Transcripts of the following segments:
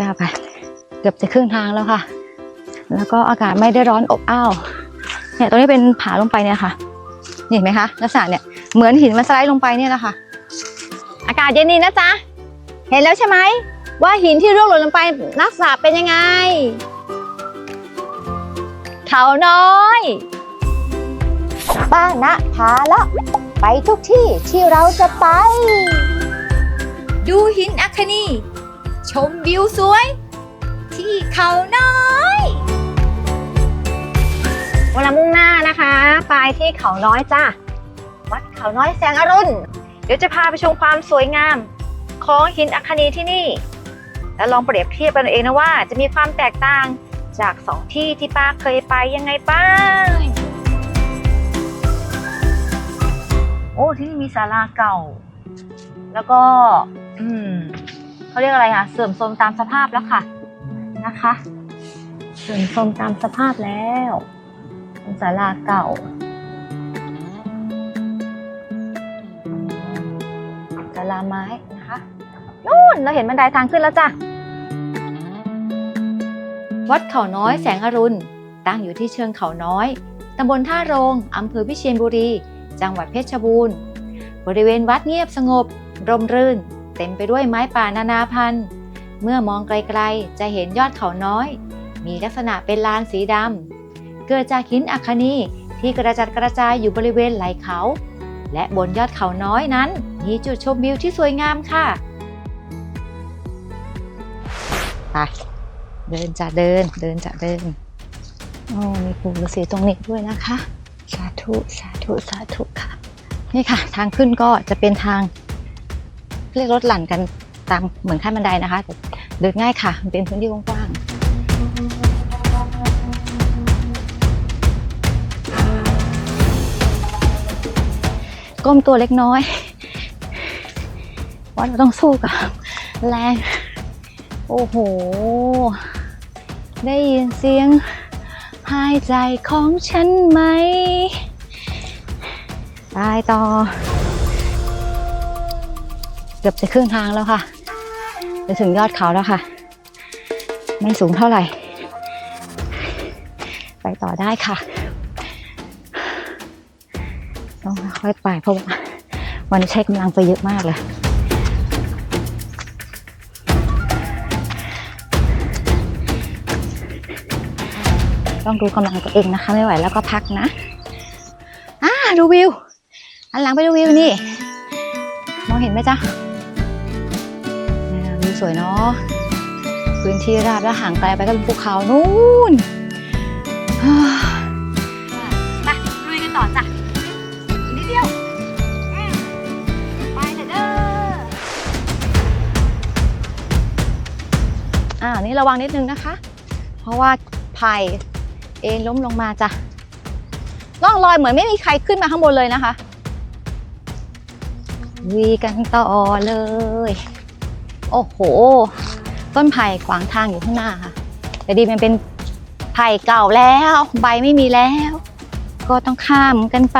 ก้าวไป เกือบจะครึ่งทางแล้วค่ะ แล้วก็อากาศไม่ได้ร้อนอบอ้าวเนี่ยตรงนี้เป็นผาลงไปเนี่ยค่ะนี่เห็นไหมคะลักษณะเนี่ยเหมือนหินมันสไลด์ลงไปเนี่ยแหละค่ะ อากาศเย็นดีนะจ๊ะเห็นแล้วใช่ไหมว่าหินที่ร่วงหล่นลงไปลักษณะเป็นยังไง เขาน้อยป้าณพาละไปทุกที่ที่เราจะไป ดูหินอัคนี ชมวิวสวย ที่เขาน้อย เวลามุ่งหน้านะคะ ไปที่เขาน้อยจ้าวัดเขาน้อยแสงอรุณ เดี๋ยวจะพาไปชมความสวยงาม ของหินอัคนีที่นี่ แล้วลองเปรียบเทียบกันเองนะว่า จะมีความแตกต่างจากสองที่ที่ป้าเคยไปยังไงบ้างโอ้ที่นี่มีศาลาเก่า แล้วก็ อืม เขาเรียกอะไรคะเสื่อมโทรมตามสภาพแล้วค่ะนะคะ เสื่อมโทรมตามสภาพแล้วเป็นศาลาเก่าศาลาไม้นะคะนู่นเราเห็นบันไดทางขึ้นแล้วจ้ะวัดเขาน้อยแสงอรุณ ตั้งอยู่ที่เชิงเขาน้อยตำบลท่าโรงอำเภอวิเชียรบุรี จังหวัดเพชรบูรณ์ บริเวณวัดเงียบสงบ ร่มรื่น เต็มไปด้วยไม้ป่านานาพันธุ์ เมื่อมองไกลๆ จะเห็นยอดเขาน้อย มีลักษณะเป็นลานสีดำ เกิดจากหินอัคนีที่กระจัดกระจายอยู่บริเวณไหล่เขา และบนยอดเขาน้อยนั้น มีจุดชมวิวที่สวยงามค่ะไปเดินจะเดินเดินจะเดินโอ้มีปู่ฤาษีตรงนี้ด้วยนะคะ สาธุสาธุสาธุค่ะ นี่ค่ะ ทางขึ้นก็จะเป็นทาง เรียกรถหลั่นกันตามเหมือนขั้นบันไดนะคะแต่เดินง่ายค่ะมันเป็นพื้นที่กว้างๆก้มตัวเล็กน้อยเพราะเราต้องสู้กับแรง โอ้โห ได้ยินเสียงหายใจของฉันไหม ตายต่อ เกือบจะครึ่งทางแล้วค่ะจะถึงยอดเขาแล้วค่ะ ไม่สูงเท่าไหร่ ไปต่อได้ค่ะ ต้องค่อยไปเพราะว่าวันนี้ใช้กำลังไปเยอะมากเลยต้องดูกำลังตัวเองนะคะ ไม่ไหวแล้วก็พักนะอ่าดูวิวอันหลังไปดูวิวนี่ มองเห็นไหมจ๊ะ สวยเนาะพื้นที่ราบแล้วห่างไกลไปก็เป็นภูเขานู่นฮ่าไปลุยกันต่อจ้ะอีกนิดเดียวอืมไปเลยเด้ออ่านี่ระวังนิดนึงนะคะ เพราะว่าไผ่เอ็นล้มลงมาจ้ะล่องลอยเหมือนไม่มีใครขึ้นมาข้างบนเลยนะคะวีกันต่อเลย โอ้โห ต้นไผ่ขวางทางอยู่ข้างหน้าค่ะ แต่ดีมันเป็นไผ่เก่าแล้ว ใบไม่มีแล้ว ก็ต้องข้ามกันไป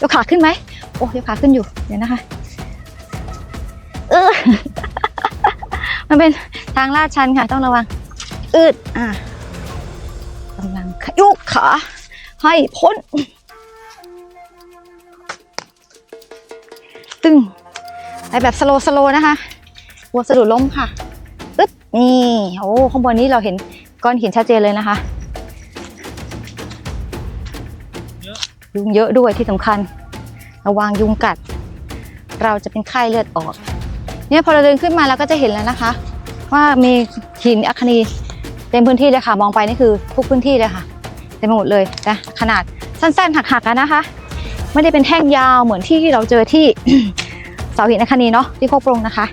ยกขาขึ้นไหมโอ้ยกขาขึ้นอยู่เดี๋ยวนะคะเออมันเป็นทางลาดชันค่ะ ต้องระวัง อืดอะกำลังขยุกขาให้พ้น ตึงไปแบบสโลสโลนะคะ กลัวสะดุดล้มค่ะปึ๊บนี่โอ้ข้างบนนี้เราเห็นก้อนหินชัดเจนเลยนะคะยุงเยอะด้วยที่สำคัญ ระวังยุงกัด เราจะเป็นไข้เลือดออก เนี่ยพอเราเดินขึ้นมาเราก็จะเห็นแล้วนะคะ ว่ามีหินอัคนีเต็มพื้นที่เลยค่ะ มองไปนี่คือทุกพื้นที่เลยค่ะเต็มไปหมดเลยนะขนาดสั้นๆหักๆกันนะคะ ไม่ได้เป็นแท่งยาวเหมือนที่เราเจอที่เสาหินอัคนีเนาะที่โคกปรงนะคะ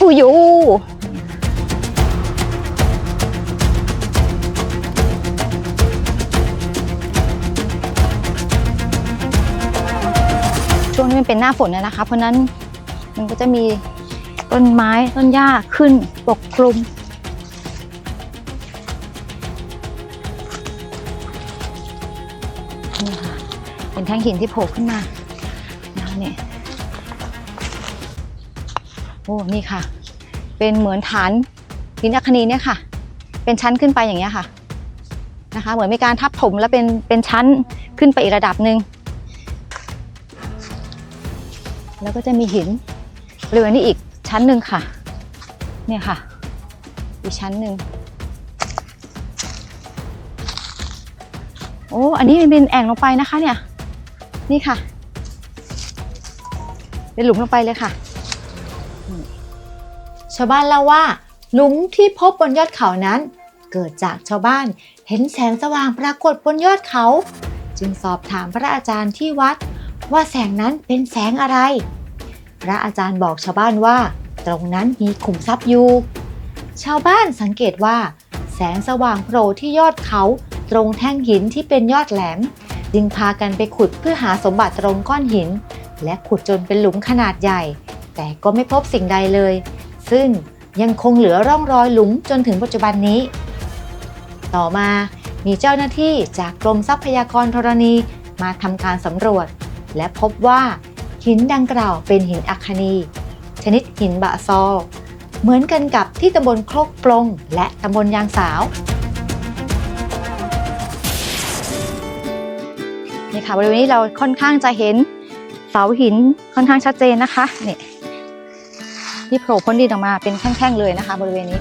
อู้ยูช่วงนี้มันเป็นหน้าฝนนะคะ เพราะนั้นมันก็จะมีต้นไม้ต้นหญ้าขึ้นปกคลุมนี่ค่ะเป็นแท่งหินที่โผล่ขึ้นมานะคะเนี่ย อ้นี่ค่ะ เป็นเหมือนฐานหินอัคนีเนี่ยค่ะ เป็นชั้นขึ้นไปอย่างเงี้ยค่ะนะคะ เหมือนมีการทับถมแล้วเป็นเป็นชั้นขึ้นไปอีกระดับหนึ่งแล้วก็จะมีหินบริเวณนี้อีกชั้นหนึ่งค่ะ เนี่ยค่ะ อีกชั้นหนึ่งโอ้อันนี้เป็นแอ่งลงไปนะคะเนี่ย นี่ค่ะ เป็นหลุมลงไปเลยค่ะ ชาวบ้านเล่าว่า หลุมที่พบบนยอดเขานั้น เกิดจากชาวบ้านเห็นแสงสว่างปรากฏบนยอดเขา จึงสอบถามพระอาจารย์ที่วัด ว่าแสงนั้นเป็นแสงอะไร พระอาจารย์บอกชาวบ้านว่า ตรงนั้นมีขุมทรัพย์อยู่ ชาวบ้านสังเกตว่า แสงสว่างโผล่ที่ยอดเขาตรงแท่งหินที่เป็นยอดแหลม จึงพากันไปขุดเพื่อหาสมบัติตรงก้อนหิน และขุดจนเป็นหลุมขนาดใหญ่ แต่ก็ไม่พบสิ่งใดเลย ซึ่งยังคงเหลือร่องรอยหลุมจนถึงปัจจุบันนี้ ต่อมามีเจ้าหน้าที่จากกรมทรัพยากรธรณีมาทำการสำรวจ และพบว่าหินดังกล่าวเป็นหินอัคคนี ชนิดหินบะซอลเหมือนกันกับที่ตำบลโคกปลงและตำบลยางสาวนี่ค่ะบริเวณนี้เราค่อนข้างจะเห็นเสาหินค่อนข้างชัดเจนนะคะนี่ ที่โผล่พ้นดินออกมาเป็นแท่งๆเลยนะคะ บริเวณนี้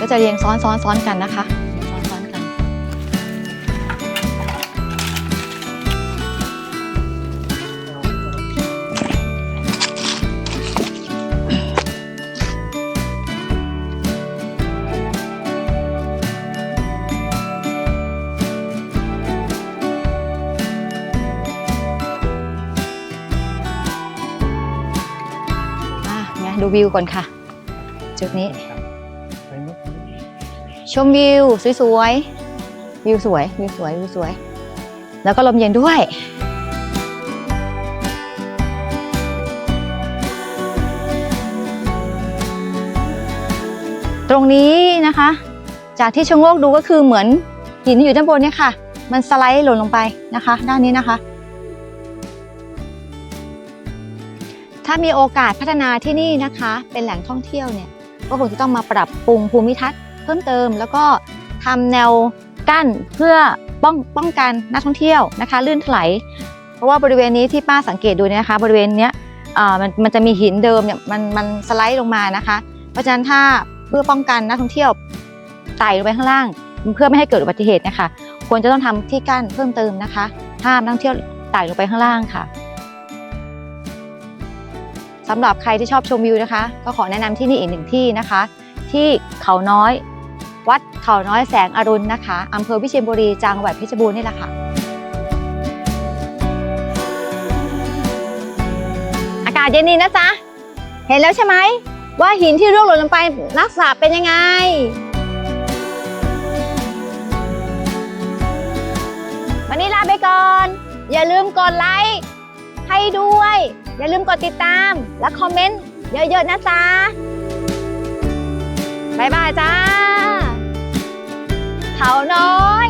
ก็จะเรียงซ้อนๆๆกันนะคะ วิวก่อนค่ะ จุดนี้ ชมวิวสวยๆ วิวสวย วิวสวย วิวสวย แล้วก็ลมเย็นด้วยตรงนี้นะคะ จากที่ชะโงกดูก็คือเหมือนหินอยู่ด้านบนเนี่ยค่ะ มันสไลด์หล่นลงไปนะคะ ด้านนี้นะคะ ถ้ามีโอกาสพัฒนาที่นี่นะคะ เป็นแหล่งท่องเที่ยวเนี่ยก็คงจะต้องมาปรับปรุงภูมิทัศน์เพิ่มเติม แล้วก็ทำแนวกั้นเพื่อป้องป้องกันนักท่องเที่ยวนะคะ ลื่นถลายเพราะว่าบริเวณนี้ที่ป้าสังเกตดูเนี่ยนะคะ บริเวณเนี้ยมันมันจะมีหินเดิมเนี่ยมันมันสไลด์ลงมานะคะ เพราะฉะนั้นถ้าเพื่อป้องกันนักท่องเที่ยวไต่ลงไปข้างล่าง เพื่อไม่ให้เกิดอุบัติเหตุนะคะ ควรจะต้องทำที่กั้นเพิ่มเติมนะคะห้ามนักท่องเที่ยวไต่ลงไปข้างล่างค่ะ สำหรับใครที่ชอบชมวิวนะคะ ก็ขอแนะนำที่นี่อีกหนึ่งที่นะคะ ที่เขาน้อย วัดเขาน้อยแสงอรุณนะคะอำเภอวิเชียรบุรีจังหวัดเพชรบูรณ์นี่แหละค่ะอากาศเย็นดีนะจ๊ะเห็นแล้วใช่ไหมว่าหินที่ร่วงหล่นลงไปลักษณะเป็นยังไงวันนี้ลาไปก่อน อย่าลืมกดไลค์ให้ด้วย อย่าลืมกดติดตามและคอมเมนต์เยอะๆนะจ๊ะบ๊ายบายจ้าเขาน้อย